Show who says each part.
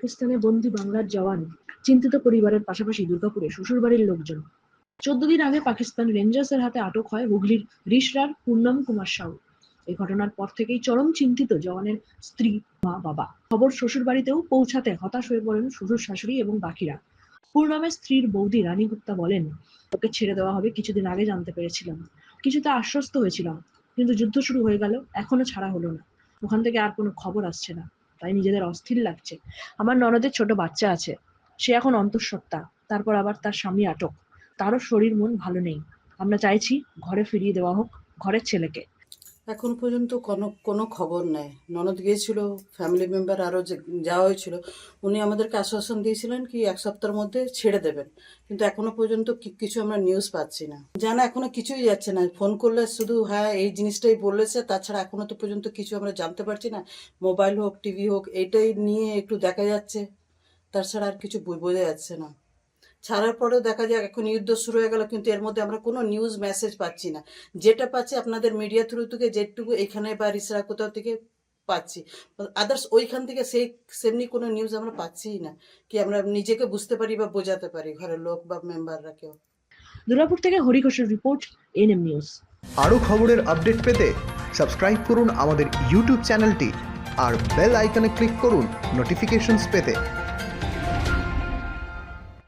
Speaker 1: পাকিস্তানে বন্দি বাংলার জওয়ান, চিন্তিত পরিবারের পাশাপাশি দুর্গাপুরে শ্বশুরবাড়ির লোকজন। চোদ্দ দিন আগে পাকিস্তান রেঞ্জার্সের হাতে আটক হয় হুগলির রিশরার পূর্ণম কুমার সাউ। এই ঘটনার পর থেকেই চরম চিন্তিত জওয়ানের স্ত্রী, মা, বাবা। খবর শ্বশুর বাড়িতেও পৌঁছাতে হতাশ হয়ে পড়েন শ্বশুর শাশুড়ি এবং বাকিরা। পূর্ণমের স্ত্রীর বৌদি রানী গুপ্তা বলেন ওকে ছেড়ে দেওয়া হবে, কিছুদিন আগে জানতে পেরেছিলাম। কিছুতে আশ্বস্ত হয়েছিলাম, কিন্তু যুদ্ধ শুরু হয়ে গেল, এখনও ছাড়া হলো না। ওখান থেকে আর কোনো খবর আসছে না। তাই নিজেদের অস্থির লাগছে। আমার ননদের ছোট বাচ্চা আছে, সে এখন অন্তঃসত্ত্বা, তারপর আবার তার স্বামী আটক। তারও শরীর মন ভালো নেই। আমরা চাইছি ঘরে ফিরিয়ে দেওয়া হোক, ঘরের ছেলেকে।
Speaker 2: এখন পর্যন্ত কোনো কোনো খবর নেই। ননদ গিয়েছিল ফ্যামিলি মেম্বার আরও যাওয়া হয়েছিল, উনি আমাদেরকে আশ্বাসন দিয়েছিলেন কি এক সপ্তাহের মধ্যে ছেড়ে দেবেন। কিন্তু এখনও পর্যন্ত কিছু আমরা নিউজ পাচ্ছি না। জানা এখনও কিছুই যাচ্ছে না। ফোন করলে শুধু হ্যাঁ এই জিনিসটাই বলেছে, তাছাড়া এখনও তো পর্যন্ত কিছু আমরা জানতে পারছি না। মোবাইল হোক টিভি হোক, এটাই নিয়ে একটু দেখা যাচ্ছে। তাছাড়া আর কিছু বোঝা যাচ্ছে না। ছাড়ার পরেও দেখা যায় এখন যুদ্ধ শুরু হয়ে গেল কিন্তু এর মধ্যে আমরা কোনো নিউজ মেসেজ পাচ্ছি না। যেটা পাচ্ছি আপনাদের মিডিয়া থ্রু থেকে যেটুকু এখানে বা রিসরা কোথাও থেকে পাচ্ছি। আদার্স ওইখান থেকে সেই সেমনি কোনো নিউজ আমরা পাচ্ছিই না কি আমরা নিজেকে বুঝতে পারি বা বোঝাতে পারি ঘরের লোক বা মেম্বাররা কেউ।
Speaker 1: দুর্গাপুর থেকে হরিঘোষের রিপোর্ট এনএম নিউজ
Speaker 3: আরও খবরের আপডেট পেতে সাবস্ক্রাইব করুন আমাদের ইউটিউব চ্যানেলটি আর বেল আইকনে ক্লিক করুন নোটিফিকেশনস পেতে।